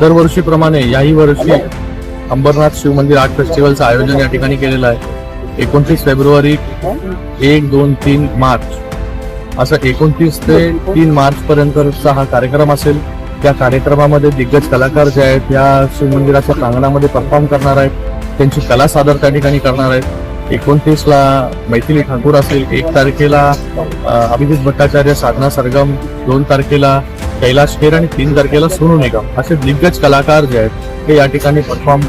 दरवर्षीप्रमाणे याही वर्षी अंबरनाथ शिव मंदिर आर्ट फेस्टिवलचं आयोजन या ठिकाणी केलेलं आहे. एकोणतीस फेब्रुवारी एक दोन तीन मार्च. असं एकोणतीस ते तीन मार्च पर्यंतचा हा कार्यक्रम असेल. त्या कार्यक्रमामध्ये दिग्गज कलाकार जे आहेत या शिवमंदिराच्या प्रांगणामध्ये परफॉर्म करणार आहेत. त्यांची कला सादर त्या ठिकाणी करणार आहेत. एकोणतीस ला मैथिली ठाकूर असेल एक तारखेला अभिजित भट्टाचार्य साधना सरगम दोन तारखेला कैलाश खेर आणि तीन तारखेला सोनू निगम. असे दिग्गज कलाकार जे आहेत ते या ठिकाणी परफॉर्म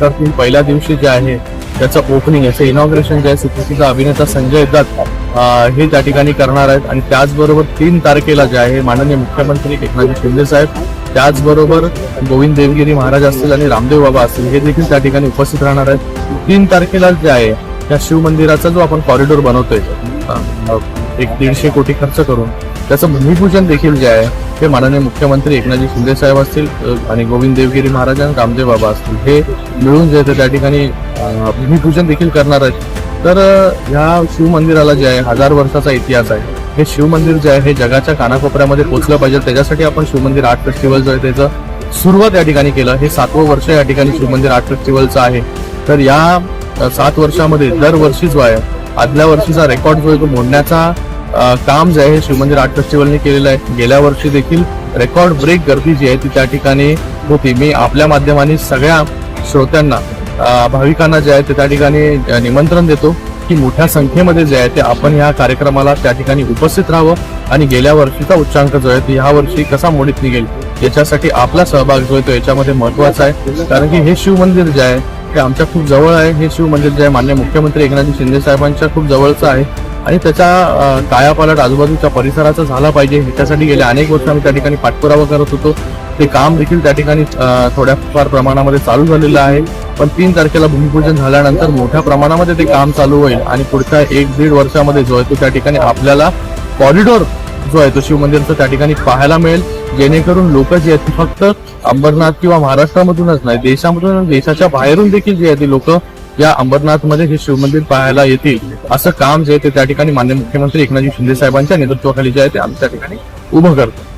करतील. पहिल्या दिवशी जे आहे त्याचं ओपनिंग याचं इनॉग्रेशन जे आहे सुप्रसिद्ध अभिनेता संजय दत्त हे त्या ठिकाणी करणार आहेत. आणि त्याचबरोबर तीन तारखेला जे आहे माननीय मुख्यमंत्री एकनाथ शिंदे साहेब त्याचबरोबर गोविंद देवगिरी महाराज असतील आणि रामदेव बाबा असतील हे देखील त्या ठिकाणी उपस्थित राहणार आहेत. तीन तारखेला जे आहे त्या शिव मंदिराचा जो आपण कॉरिडॉर बनवतोय एक दीडशे कोटी खर्च करून त्याचं भूमिपूजन देखील जे आहे ते माननीय मुख्यमंत्री एकनाथजी शिंदे साहेब असतील आणि गोविंद देवगिरी महाराज आणि रामदेव बाबा असतील हे मिळून जे त्या ठिकाणी भूमिपूजन देखील करणार आहेत. तर ह्या शिव मंदिराला जे आहे हजार वर्षाचा इतिहास आहे. हे शिव मंदिर जे आहे हे जगाच्या कानाकोपऱ्यामध्ये पोचलं पाहिजे. त्याच्यासाठी आपण शिवमंदिर आर्ट फेस्टिवल जो आहे त्याचं सुरुवात या ठिकाणी केलं. हे सातवं वर्ष या ठिकाणी शिवमंदिर आर्ट फेस्टिवलचं आहे. तर या सात वर्षामध्ये दरवर्षी जो आहे आदल्या वर्षीचा रेकॉर्ड जो आहे तो मोडण्याचा काम जे आहे हे शिवमंदिर आर्ट फेस्टिवलने केलेलं आहे. गेल्या वर्षी देखील रेकॉर्ड ब्रेक गर्दी जी आहे ती त्या ठिकाणी होती. मी आपल्या माध्यमाने सगळ्या श्रोत्यांना भाविकांना जे आहे ते त्या ठिकाणी निमंत्रण देतो की मोठ्या संख्येमध्ये जे आहे ते आपण या कार्यक्रमाला त्या ठिकाणी उपस्थित राहावं. आणि गेल्या वर्षीचा उच्चांक जो आहे तो ह्या वर्षी कसा मोडीत निघेल याच्यासाठी आपला सहभाग जो आहे तो याच्यामध्ये महत्त्वाचा आहे. कारण की हे शिव मंदिर जे आहे ते आमच्या खूप जवळ आहे. हे शिव मंदिर जे आहे मान्य मुख्यमंत्री एकनाथ शिंदे साहेबांच्या खूप जवळचं आहे. आणि त्याच्या कायापालट आजूबाजूच्या परिसराचा झाला पाहिजे. ह्याच्यासाठी गेल्या अनेक वर्ष आम्ही त्या ठिकाणी पाठपुरावा करत होतो. ते काम देखील त्या ठिकाणी थोड्याफार प्रमाणामध्ये चालू झालेलं आहे. पण तीन तारखेला भूमिपूजन झाल्यानंतर मोठ्या प्रमाणामध्ये ते काम चालू होईल. आणि पुढच्या एक दीड वर्षामध्ये जो आहे तो त्या ठिकाणी आपल्याला कॉरिडॉर जो आहे तो शिवमंदिर त्या ठिकाणी पाहायला मिळेल. जेणेकरून लोक जे आहेत फक्त अंबरनाथ किंवा महाराष्ट्रामधूनच नाही देशामधून देशाच्या बाहेरून देखील जे आहे ते लोक या अंबरनाथमध्ये हे शिवमंदिर पाहायला येतील. असं काम जे आहे ते त्या ठिकाणी मान्य मुख्यमंत्री एकनाथजी शिंदे साहेबांच्या नेतृत्वाखाली जे आहे ते आम्ही त्या ठिकाणी उभं करतो